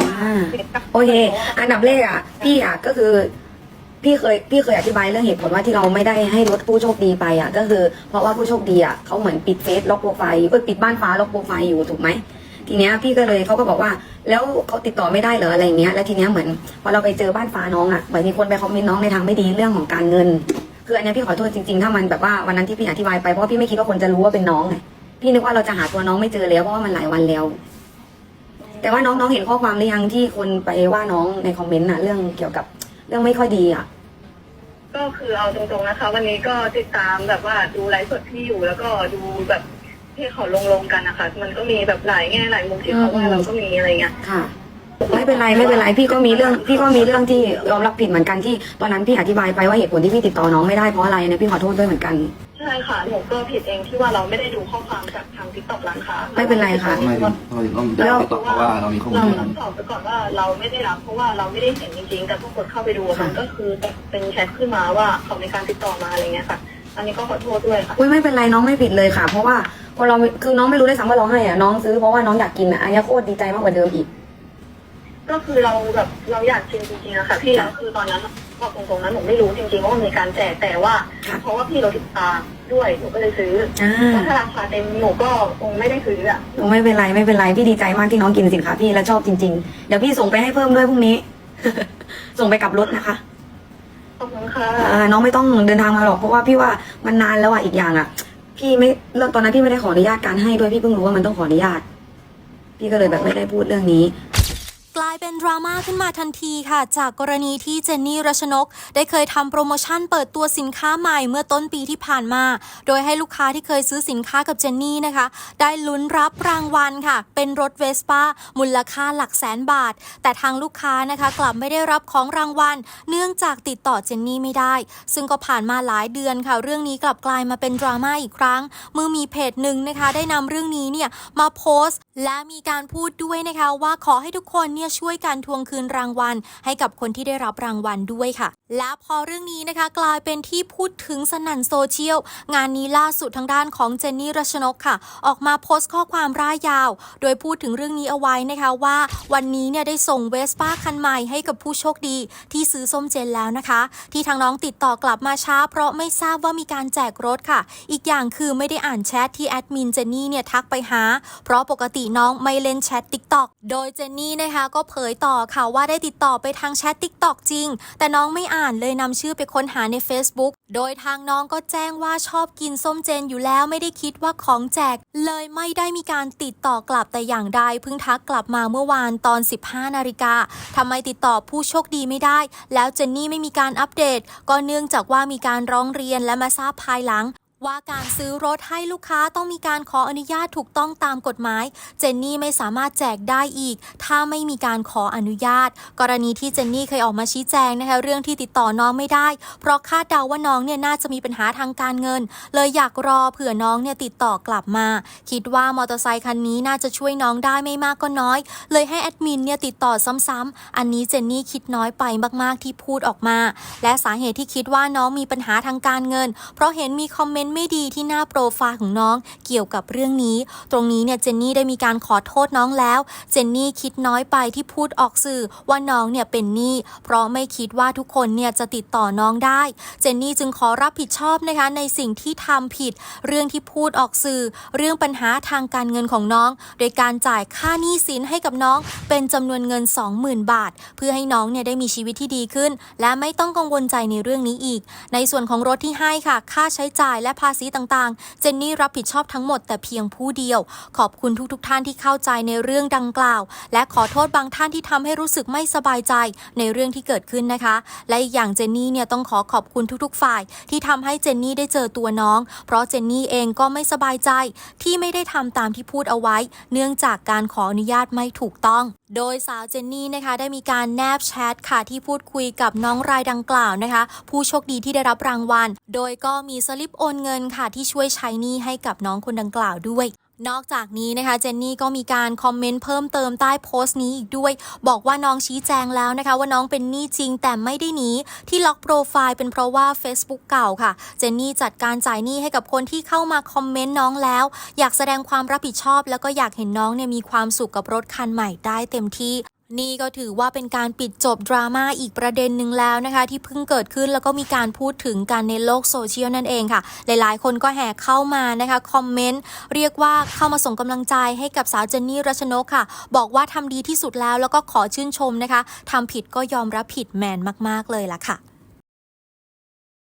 อ่าโอเค อันดับแรกอะ พี่อะก็คือ พี่เคยพี่เคยอธิบายเรื่องเหตุผลว่าที่เราไม่ได้ให้ลดผู้โชคดีไปอะ ก็คือ เพราะว่าผู้โชคดีอะเขาเหมือนปิดเฟซล็อกโปรไฟล์เอ้ยปิดบ้านฟ้าล็อกโปรไฟล์อยู่ถูกไหมทีเนี้ยพี่ก็เลยเขาก็บอกว่า แล้วเขาติดต่อไม่ได้เหรออะไรเงี้ยแล้วทีเนี้ยเหมือนพอเราไปเจอบ้านฟ้าน้องอะเหมือนมีคนไปคอมเมนต์น้องในทางไม่ดีเรื่องของการเงินคืออันเนี้ยพี่ขอโทษจริงๆ ถ้ามันแบบว่าวันนั้นที่พี่อธิบายไปเพราะพี่ไม่คิดว่าคนจะรู้ว่าเป็นน้องไงพี่นึกว่าเราจะหาตัวน้องไม่เจอแล้วเพราะว่ามันหลายวันแล้ว แต่ว่าน้องๆเห็นข้อความหรือยังที่คนไปว่าน้องในคอมเมนต์น่ะเรื่องเกี่ยวกับเรื่องไม่ค่อยดีอะ ก็คือเอาตรงๆนะคะ วันนี้ก็ติดตามแบบว่าดูไลฟ์สดที่อยู่ แล้วก็ดูแบบที่เขาลงลงๆกันนะคะ มันก็มีแบบหลายแง่หลายมุมที่เขาว่าเราก็มีอะไรเงี้ย ค่ะ ไม่เป็นไรไม่เป็นไรพี่ก็มีเรื่องพี่ก็มีเรื่องที่ยอมรับผิดเหมือนกันที่ ตอนนั้นพี่อธิบายไปว่าเหตุผลที่พี่ติดต่อน้องไม่ได้เพราะอะไรเนี่ยพี่ขอโทษด้วยเหมือนกัน ใช่ค่ะหนูก็ผิดเองที่ว่าเราไม่ได้ดูข้อความจากทางทิกตอกร้านค้าไม่เป็นไรค่ะ ทำไมถึงทำไมถึงต้องย้ายไปต่อเพราะว่าเรามีข้อมูลเราที่ต้องตอบไปก่อนว่าเราไม่ได้รับเพราะว่าเราไม่ได้เห็นจริงๆ แต่พวกคนเข้าไปดูมันก็คือเป็นแชทขึ้นมาว่าเขามีการติดต่อมาอะไรเงี้ยค่ะ อันนี้ก็ขอโทษด้วยค่ะ อุ้ยไม่เป็นไรน้องไม่ผิดเลยค่ะ เพราะว่าคนเราคือน้องไม่รู้ได้วยซ้ำว่าเราให้อะน้องซื้อเพราะว่าน้องอยากกินอะอันนี้โคตรดีใจมากกว่าเดิมอีก ก็คือเราแบบเราอยากกินจริงๆอะค่ะพี่แล้วคือตอนนั้น บอกตรงๆนั้นหนูไม่รู้จริงๆว่ามันมีการแจกแต่ว่าค่ะเพราะว่าพี่เราติดตามด้วยหนูก็เลยซื้ออ่าเพราะถ้าราคาเต็มหนูก็คงไม่ได้ซื้ออะไม่เป็นไรไม่เป็นไรพี่ดีใจมากที่น้องกินสินค้าพี่แล้วชอบจริงๆ เดี๋ยวพี่ส่งไปให้เพิ่มด้วยพรุ่งนี้ ส่งไปกับรถนะคะขอบคุณค่ะเอ่อน้องไม่ต้องเดินทางมาหรอกเพราะว่าพี่ว่ามันนานแล้วอะอีกอย่างอะ พี่ไม่เรื่องตอนนั้นพี่ไม่ได้ขออนุญาตการให้ด้วยพี่เพิ่งรู้ว่ามันต้องขออนุญาต พี่ก็เลยแบบไม่ได้พูดเรื่องนี้ กลายเป็นดราม่าขึ้นมาทันทีค่ะ จากกรณีที่เจนนี่รัชนก ได้เคยทำโปรโมชั่นเปิดตัวสินค้าใหม่เมื่อต้นปีที่ผ่านมา โดยให้ลูกค้าที่เคยซื้อสินค้ากับเจนนี่นะคะ ได้ลุ้นรับรางวัลค่ะ เป็นรถเวสป้ามูลค่าหลักแสนบาท แต่ทางลูกค้านะคะ กลับไม่ได้รับของรางวัล เนื่องจากติดต่อเจนนี่ไม่ได้ ซึ่งก็ผ่านมาหลายเดือนค่ะ เรื่องนี้กลับกลายมาเป็นดราม่าอีกครั้ง เมื่อมีเพจหนึ่งนะคะ ได้นำเรื่องนี้เนี่ยมาโพสต์ และมีการพูดด้วยนะคะว่าขอให้ทุกคนเนี่ยช่วยกันทวงคืนรางวัล ให้กับคนที่ได้รับรางวัลด้วยค่ะ และพอเรื่องนี้นะคะกลายเป็นที่พูดถึงสนั่นโซเชียล งานนี้ล่าสุดทางด้านของเจนนี่รัชนกค่ะ ออกมาโพสต์ข้อความร่ายยาว โดยพูดถึงเรื่องนี้เอาไว้นะคะว่า วันนี้เนี่ยได้ส่งเวสป้าคันใหม่ให้กับผู้โชคดี ที่ซื้อส้มเจนแล้วนะคะ ที่ทางน้องติดต่อกลับมาช้า เพราะไม่ทราบว่ามีการแจกรถค่ะ อีกอย่างคือไม่ได้อ่านแชทที่แอดมินเจนนี่เนี่ยทักไปหา เพราะปกติน้องไม่เล่นแชท TikTok โดยเจนนี่นะคะก็เผยต่อค่ะว่าได้ติดต่อไปทางแชท TikTok จริง แต่น้องไม่อ่านเลยนำชื่อไปค้นหาใน Facebook โดยทางน้องก็แจ้งว่าชอบกินส้มเจนอยู่แล้วไม่ได้คิดว่าของแจก เลยไม่ได้มีการติดต่อกลับแต่อย่างใดเพิ่งทักกลับมาเมื่อวานตอน 15 นาฬิกาทำไมติดต่อผู้โชคดีไม่ได้ แล้วเจนนี่ไม่มีการอัปเดต ก็เนื่องจากว่ามีการร้องเรียนและมาทราบภายหลัง ว่าการซื้อรถให้ลูกค้าต้องมีการขออนุญาตถูกต้องตามกฎหมาย เจนนี่ไม่สามารถแจกได้อีก ถ้าไม่มีการขออนุญาต กรณีที่เจนนี่เคยออกมาชี้แจงนะคะเรื่องที่ติดต่อน้องไม่ได้ เพราะคาดเดาว่าน้องเนี่ยน่าจะมีปัญหาทางการเงิน เลยอยากรอเผื่อน้องเนี่ยติดต่อกลับมา คิดว่ามอเตอร์ไซคันนี้น่าจะช่วยน้องได้ไม่มากก็น้อย เลยให้แอดมินเนี่ยติดต่อซ้ำๆอันนี้เจนนี่คิดน้อยไปมากๆที่พูดออกมา และสาเหตุที่คิดว่าน้องมีปัญหาทางการเงิน เพราะเห็นมีคอมเมนต์ไม่ดีที่หน้าโปรไฟล์ของน้องเกี่ยวกับเรื่องนี้ ตรงนี้เนี่ยเจนนี่ได้มีการขอโทษน้องแล้ว เจนนี่คิดน้อยไปที่พูดออกสื่อว่าน้องเนี่ยเป็นหนี้เพราะไม่คิดว่าทุกคนเนี่ยจะติดต่อน้องได้ เจนนี่จึงขอรับผิดชอบนะคะในสิ่งที่ทำผิด เรื่องที่พูดออกสื่อ เรื่องปัญหาทางการเงินของน้อง โดยการจ่ายค่าหนี้สินให้กับน้อง เป็นจำนวนเงิน 20,000 บาท เพื่อให้น้องเนี่ยได้มีชีวิตที่ดีขึ้น และไม่ต้องกังวลใจในเรื่องนี้อีก ในส่วนของรถที่ให้ค่ะ ค่าใช้จ่ายและภาษีต่างๆ เจนนี่รับผิดชอบทั้งหมดแต่เพียงผู้เดียว ขอบคุณทุกๆทท่านที่เข้าใจในเรื่องดังกล่าว และขอโทษบางท่านที่ทำให้รู้สึกไม่สบายใจในเรื่องที่เกิดขึ้นนะคะ และอีกอย่างเจนนี่เนี่ยต้องขอขอบคุณทุกๆ ฝ่าย ที่ทำให้เจนนี่ได้เจอตัวน้อง เพราะเจนนี่เองก็ไม่สบายใจ ที่ไม่ได้ทำตามที่พูดเอาไว้ เนื่องจากการขออนุญาตไม่ถูกต้อง โดยสาวเจนนี่นะคะได้มีการแนบแชทค่ะที่พูดคุยกับน้องรายดังกล่าวนะคะ ผู้โชคดีที่ได้รับรางวัลโดยก็มีสลิปโอนเงินค่ะที่ช่วยใช้หนี้ให้กับน้องคนดังกล่าวด้วยนอกจากนี้นะคะเจนนี่ก็มีการคอมเมนต์เพิ่มเติมใต้โพสต์นี้อีกด้วย บอกว่าน้องชี้แจงแล้วนะคะ ว่าน้องเป็นหนี้จริงแต่ไม่ได้หนีที่ล็อกโปรไฟล์เป็นเพราะว่า Facebook เก่าค่ะ เจนนี่จัดการจ่ายหนี้ให้กับคนที่เข้ามาคอมเมนต์น้องแล้ว อยากแสดงความรับผิดชอบ แล้วก็อยากเห็นน้องเนี่ยมีความสุขกับรถคันใหม่ได้เต็มที่ นี่ก็ถือว่าเป็นการปิดจบดราม่าอีกประเด็นหนึ่งแล้วนะคะ ที่เพิ่งเกิดขึ้นแล้วก็มีการพูดถึงกันในโลกโซเชียลนั่นเองค่ะ หลายๆ คนก็แห่เข้ามานะคะคอมเมนต์เรียกว่าเข้ามาส่งกำลังใจให้กับสาวเจนนี่รัชนกค่ะ บอกว่าทำดีที่สุดแล้วแล้วก็ขอชื่นชมนะคะทำผิดก็ยอมรับผิดแมนมาก ๆ เลยล่ะค่ะ